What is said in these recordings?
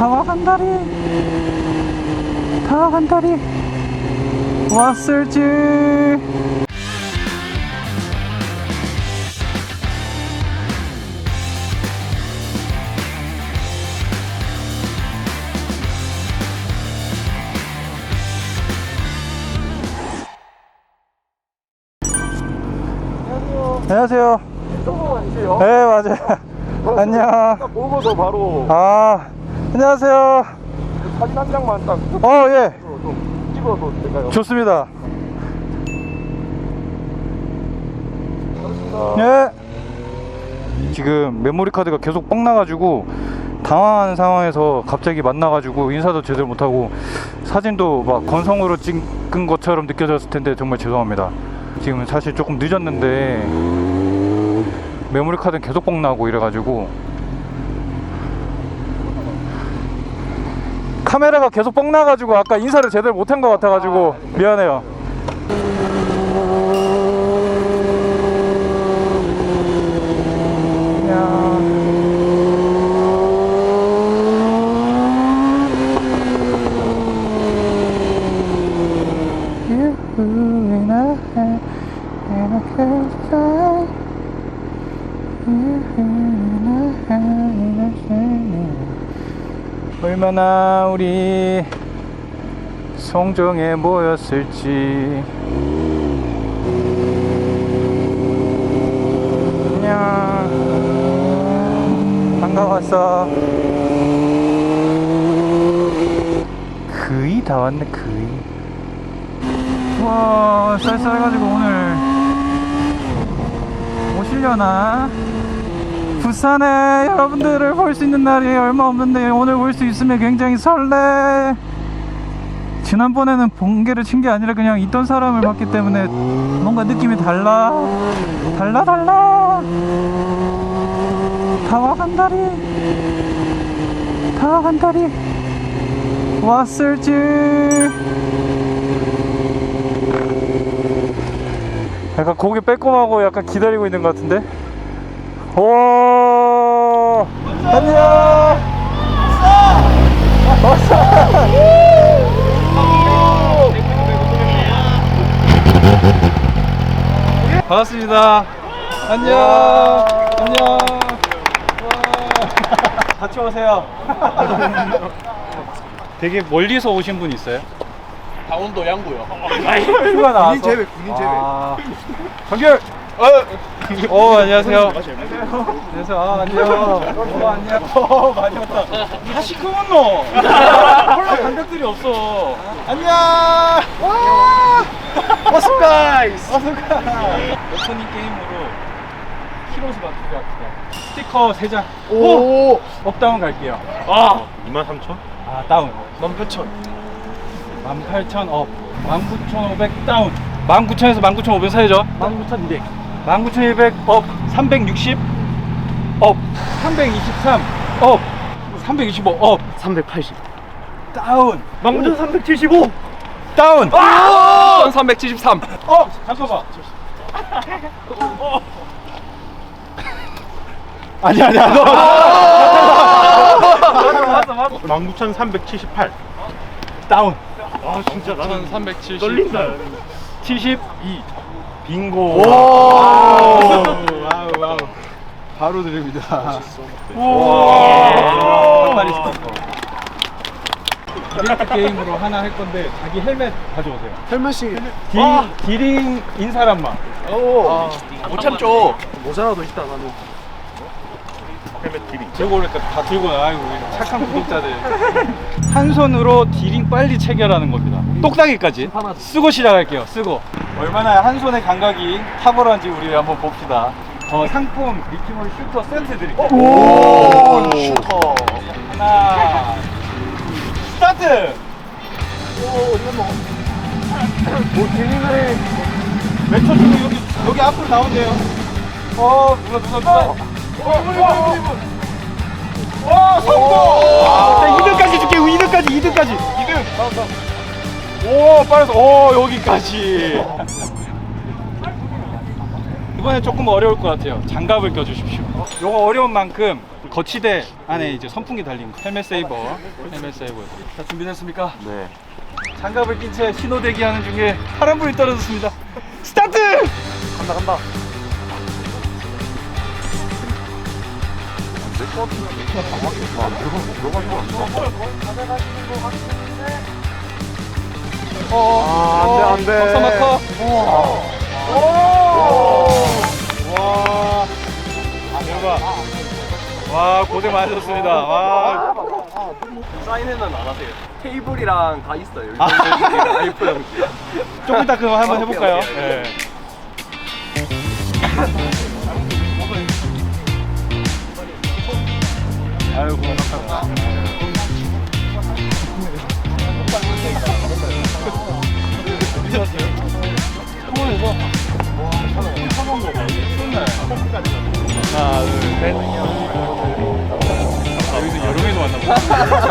다와 한 달이 다와 한 달이 왔을지 안녕하세요. 조금만요. 네 맞아요. 안녕. 보고서 바로 아 안녕하세요. 사진 한 장만 딱 어 예. 좀 찍어도 될까요? 좋습니다. 예. 지금 메모리 카드가 계속 뻥 나가지고 당황하는 상황에서 갑자기 만나가지고 인사도 제대로 못하고 사진도 막 건성으로 찍은 것처럼 느껴졌을 텐데 정말 죄송합니다. 지금 사실 조금 늦었는데 메모리 카드는 계속 뻥 나고 이래가지고 카메라가 계속 뻥 나가지고 아까 인사를 제대로 못한 것 같아가지고 미안해요. 얼마나 우리 송정에 모였을지. 안녕. 반가웠어 거의 다 왔네 거의 와 쌀쌀해가지고 오늘 오시려나 부산에 여러분들을 볼 수 있는 날이 얼마 없는데 오늘 볼 수 있으면 굉장히 설레. 지난번에는 번개를 친 게 아니라 그냥 있던 사람을 봤기 때문에 뭔가 느낌이 달라. 달라 달라. 다와 한 달이 다와 한 달이 왔을지. 약간 고개 빼꼼하고 약간 기다리고 있는 것 같은데 오 안녕 반갑습니다 안녕 안녕 와. 같이 오세요 되게 멀리서 오신 분 있어요? 강원도 양구요. 휴가 나와서 군인 제외, 군인 제외. 아. 정결 어 안녕하세요. 안녕하세요. 아 안녕. 어 안녕. 어 많이 왔다. 다 시커먼노 콜라 감각들이 없어. 안녕. 와. What's up, guys? 어서 가 오프닝 게임으로 키로수 맞추기 스티커 3장. 오, 업다운 갈게요. 아, 23,000? 아 다운. 18,000. 18,000 업. 19,500 다운. 19,000에서 19,500 사이죠. 19,200. 19,200 업, 360 업, 323 업, 325 업, 380. 다운, 19,375. 다운. 아! 1373. 어, 잠깐만. 아니 아니야. 맞어. 19,378. 다운. 아, 진짜 나는 1370. 떨린다. 72. 빙고. 와우. 와우, 와우. 바로 드립니다. 와. 한 마리 스티커. 이벤트 게임으로 하나 할 건데 자기 헬멧 가져오세요. 헬멧이. 디, 디링인 사람만. 오. 못 참죠. 모자라도 있다, 나는. 헬멧 디비. 들고 오니까 다 들고 우리 착한 구독자들. 한 손으로 디링 빨리 체결하는 겁니다. 똑딱이까지. 쓰고 시작할게요. 쓰고. 얼마나 한 손의 감각이 탁월한지 우리 한번 봅시다. 어, 상품 미키몰 슈터 세트 드릴게요. 오, 슈터. 하나 스타트! 오, 이거 뭐. 뭐, 디닝을. 외쳐주고 여기 여기 앞으로 나온대요. 어 누가 누가 누가? 어, 와 성공! 자, 2등까지 줄게 2등까지 2등까지 2등 오 빨라서 오 여기까지 이번에 조금 어려울 것 같아요 장갑을 껴주십시오 요거 어려운 만큼 거치대 안에 이제 선풍기 달린 헬멧 세이버 헬멧 세이버 자 준비됐습니까? 네. 장갑을 낀 채 신호 대기하는 중에 파란 불이 떨어졌습니다 스타트! 간다 간다. 아, 안 돼, 안 돼. 박사 와 대박 와 고생 많으셨습니다 와 사인회는 안 하세요. 테이블이랑 다 있어요. 아. 형식. 조금 이따 그럼 한번 오케이, 해볼까요? 오 아유 고맙다. 하나, 둘, 셋. 아, 여기서 여름에도 왔나 보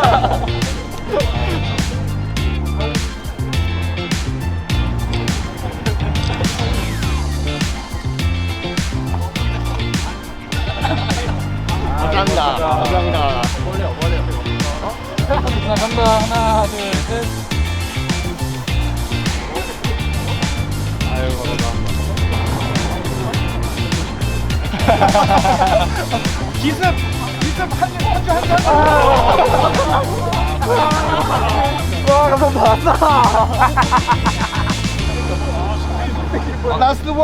기습 기습 한줄한줄한줄 와, 감사합니다. 라스트 원.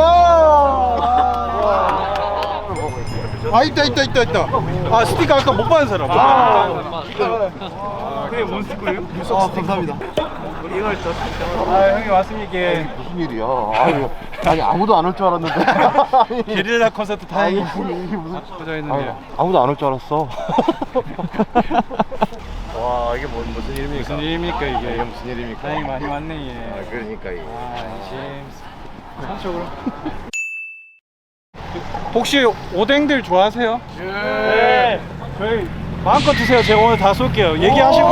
아 있다 있다 있다 있다. 아 스티커 아까 못 받은 사람 아, 그게 뭔 스티커예요? 아 감사합니다. 아 형이 왔으니 이게 무슨 일이야? 아유, 아니 아무도 안 올 줄 알았는데. 게릴라 콘서트 아, 타임 이게 이게 무슨? 꽂아 아유, 있는데요 아무도 안 올 줄 알았어. 와 이게 뭐, 무슨 일입니까? 무슨 일입니까 이게 이게 무슨 일입니까? 다행히 많이 왔네 얘 아, 그러니까 이게. 아, 안심. 산쪽으로. 혹시 오뎅들 좋아하세요? 네. 저희 마음껏 드세요. 제가 오늘 다 쏠게요. 얘기하시고.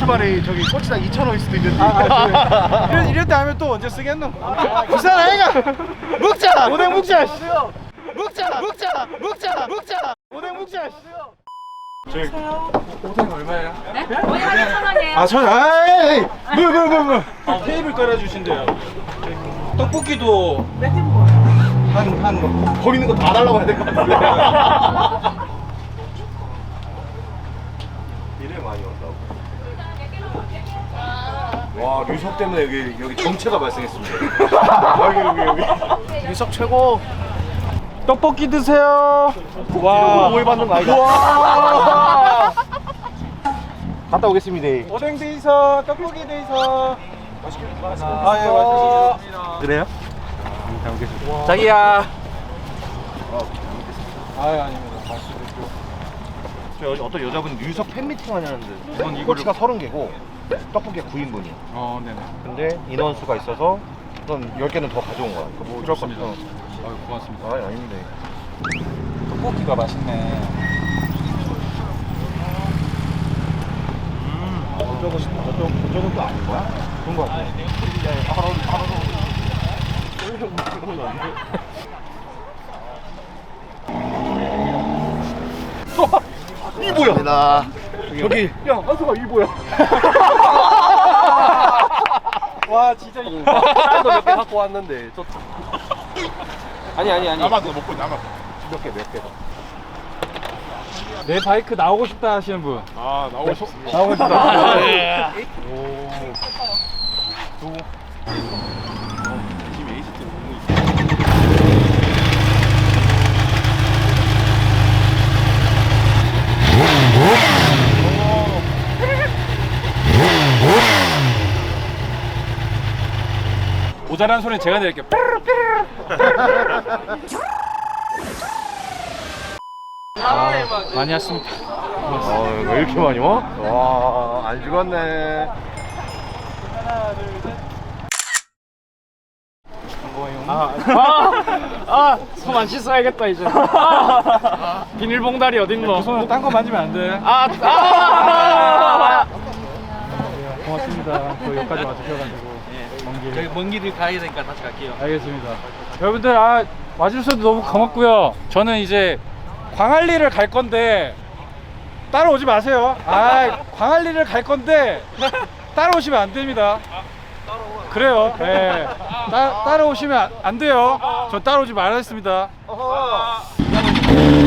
조심하래 저기 꼬치당 2천 원일 수도 있는데. 아, 이럴, 이럴 때 하면 또 언제 쓰겠노? 비싼 아이가! 먹자! 오뎅 먹자! 씨. 먹자! 먹자! 먹자! 먹자! 오뎅 먹자! 씨. 저희 오뎅 얼마예요? 네? 오늘 한 2,000원이에요. 아, 저, 아이! 뭐, 뭐, 뭐, 뭐. 테이블 깔아주신대요. 떡볶이도 한, 한, 거기 있는 거 다 달라고 해야 될 것 같은데. 이래 많이 온다고. 와 류석 때문에 여기 여기 정체가 발생했습니다. 여기 여기 여기. 류석 최고. 떡볶이 드세요. 와. 오해 받는 거 아니다. 와. 갔다 오겠습니다. 오뎅 돼 있어. 떡볶이 돼 있어. 맛있게 아, 예, 맛있게. 그래요? 잘 먹겠습니다. 자기야. 아, 아닙니다. 맛있게. 저 여- 어떤 여자분 류석 팬미팅 하냐는데 이건 이거를- 꼬치가 30개고 떡볶이가 9인분이야. 어, 네네. 근데 인원수가 있어서 그럼 10개는 더 가져온 거야. 그거 뭐 좋습니다. 없어. 아유, 고맙습니다. 아, 아닌데. 떡볶이가 맛있네. 저쪽은 저쪽 저쪽은 또 아닌 거야? 그런 거 같아. 바로 바로 이 뭐야? 여기 야, 한수가 이 뭐야? 와, 진짜 이. 쌀도 몇개 갖고 왔는데. 저... 아니 아니 아니. 남았어 먹고 남았어. 몇개몇 개. 내 바이크 나오고 싶다 하시는 분. 아 나오고 싶. 나오고 싶다. 모자란 소리는 제가 낼게요. 아, 많이 왔습니다. 아 왜 이렇게 많이 와? 와 안 죽었네. 하나, 둘, 셋. 뭐예요? 아, 손 안 씻어야겠다 이제. 아, 비닐봉다리 어딨노? 그 손을 딴 거 만지면 안 돼. 아, 아, 고맙습니다. 또 여기까지 와주셔가지고 먼 길. 저희 먼 길을 가야 되니까 다시 갈게요. 알겠습니다. 여러분들 아 와주셔서 너무 고맙고요. 저는 이제 광안리를 갈 건데 따라오지 마세요. 아, 광안리를 갈 건데 따라오시면 안 됩니다. 그래요. 예. 따, 따라오시면 안- 안 돼요. 저 따라오지 말았습니다. 어허.